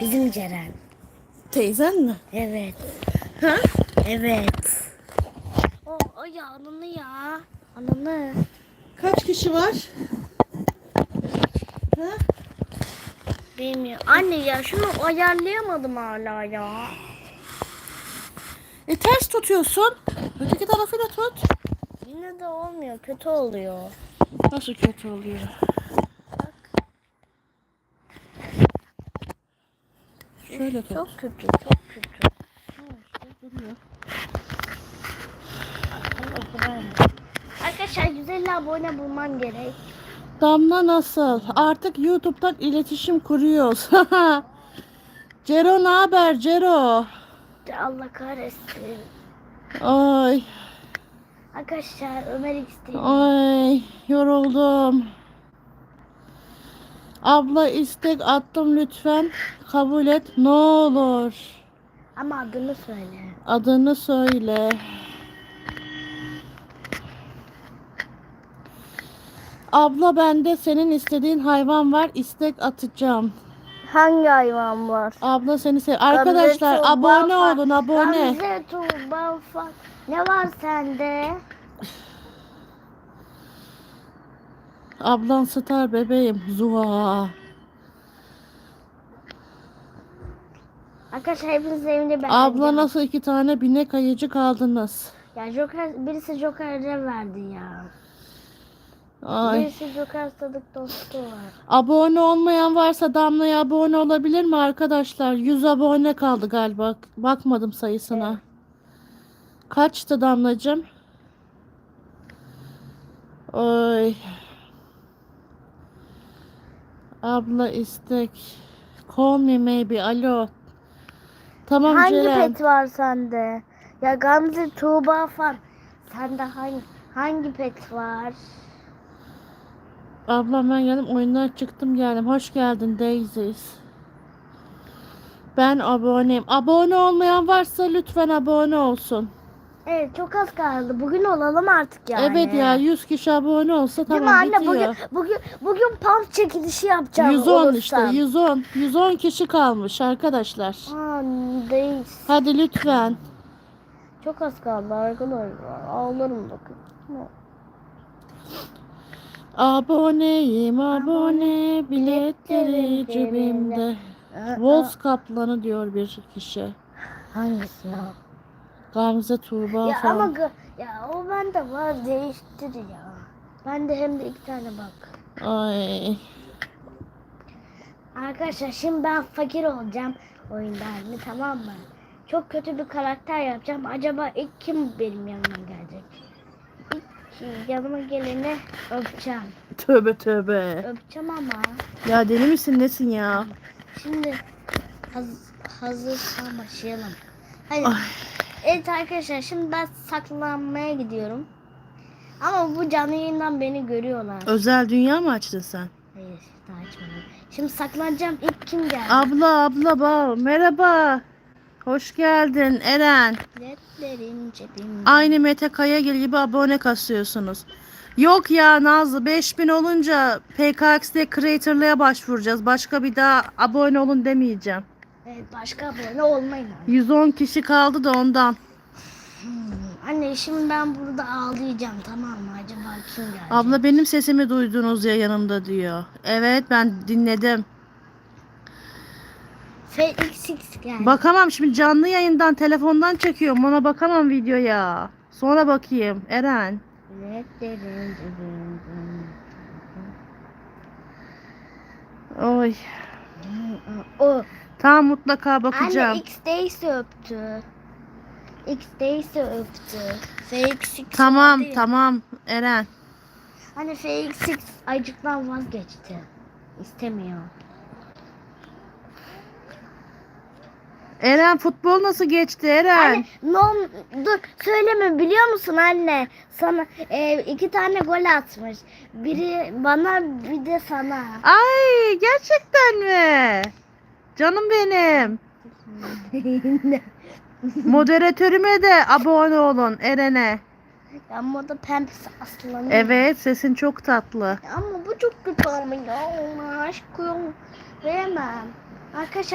Bizim Ceren. Teyzen mi? Evet. Ha? Evet. O, o ya ananı ya. Ananı. Kaç kişi var? Ha? Bilmiyorum. Anne ya şunu ayarlayamadım hala ya. E ters tutuyorsun. Öteki tarafıyla tut. Yine de olmuyor. Kötü oluyor. Nasıl kötü oluyor? Şöyle tut. Çok kötü. Çok kötü. Arkadaşlar 150 abone bulmam gerek. Damla nasıl? Artık YouTube'dan iletişim kuruyoruz. Cero ne haber Cero? Allah kahretsin. Ay, Arkadaşlar Ömer istiyor. ay yoruldum. Abla istek attım lütfen kabul et ne olur. Ama adını söyle. Adını söyle. Abla bende senin istediğin hayvan var istek atacağım. Hangi hayvan var? Abla seni sev. Arkadaşlar abone olun abone. Gamze Tuğba Fa- Ne var sende? Ablan star bebeğim. Zuha. Arkadaşlar hepiniz evinde ben. Abla nasıl iki tane binek ayıcık aldınız? Ya Joker, birisi Joker'e verdi ya. Ay. Birisi Joker sadık dostu var. Abone olmayan varsa Damla'ya abone olabilir mi arkadaşlar? 100 abone kaldı galiba. Bakmadım sayısına. Kaçtı Damlacığım? Oy. Abla istek. Call me maybe. Alo. Tamam hangi Ceren. pet var sende? Ya Gamze Tuğba falan. Sende hangi hangi pet var? Ablam ben geldim oyundan çıktım geldim. Hoş geldin Daisies. Ben aboneyim. Abone olmayan varsa lütfen abone olsun. Evet çok az kaldı. Bugün olalım artık yani. Evet ya 100 kişi abone olsa Değil mi tamam anne? bitiyor. Bugün bugün bugün pump çekilişi yapacağım. 110 olursam. işte 110. 110 kişi kalmış arkadaşlar. Aa, değil. Hadi lütfen. Çok az kaldı arkadaşlar. Ağlarım bakın. Aboneyim abone biletleri cebimde. Voz kaplanı diyor bir kişi. Hangisi ya? Gamze Tuğba Ya falan. ama ya o bende var değiştir ya. Bende hem de iki tane bak. Ay. Arkadaşlar şimdi ben fakir olacağım oyunda anne tamam mı? Çok kötü bir karakter yapacağım. Acaba ilk kim benim yanıma gelecek? İlk yanıma geleni öpeceğim. Tövbe tövbe. Öpeceğim ama Ya deli misin nesin ya? şimdi haz, hazırsan başlayalım. Hadi. Ay. Evet arkadaşlar şimdi ben saklanmaya gidiyorum. Ama bu canlı yayından beni görüyorlar. Özel dünya mı açtın sen? Hayır daha açmadım. Şimdi saklanacağım. İlk kim geldi? Abla abla ba merhaba. Hoş geldin Eren. Biletlerin cebimde. Aynı Mete Kayagil gibi abone kasıyorsunuz. Yok ya Nazlı 5000 olunca PKX'de Creator'lığa başvuracağız. Başka bir daha abone olun demeyeceğim. Evet başka abone olmayın. anne. 110 kişi kaldı da ondan. Hmm. Anne şimdi ben burada ağlayacağım tamam mı? Acaba kim gelecek? Abla benim sesimi duydunuz ya yanımda diyor. Evet ben dinledim. FXX geldi. Bakamam şimdi canlı yayından telefondan çekiyorum. Ona bakamam videoya. Sonra bakayım Eren. Oy. O. Tamam mutlaka bakacağım. Anne X Daisy öptü. X Daisy öptü. FXX Tamam ya. tamam Eren. Hani FXX acıktan vazgeçti. İstemiyor. Eren futbol nasıl geçti Eren? Anne non dur söyleme biliyor musun anne? Sana e, iki tane gol atmış. Biri bana bir de sana. Ay gerçekten mi? Canım benim. Moderatörüme de abone olun Eren'e. Ama da pembes aslanı. Evet sesin çok tatlı. Ama bu çok kötü ama ya. Ona aşk yok. Veremem. Arkadaşlar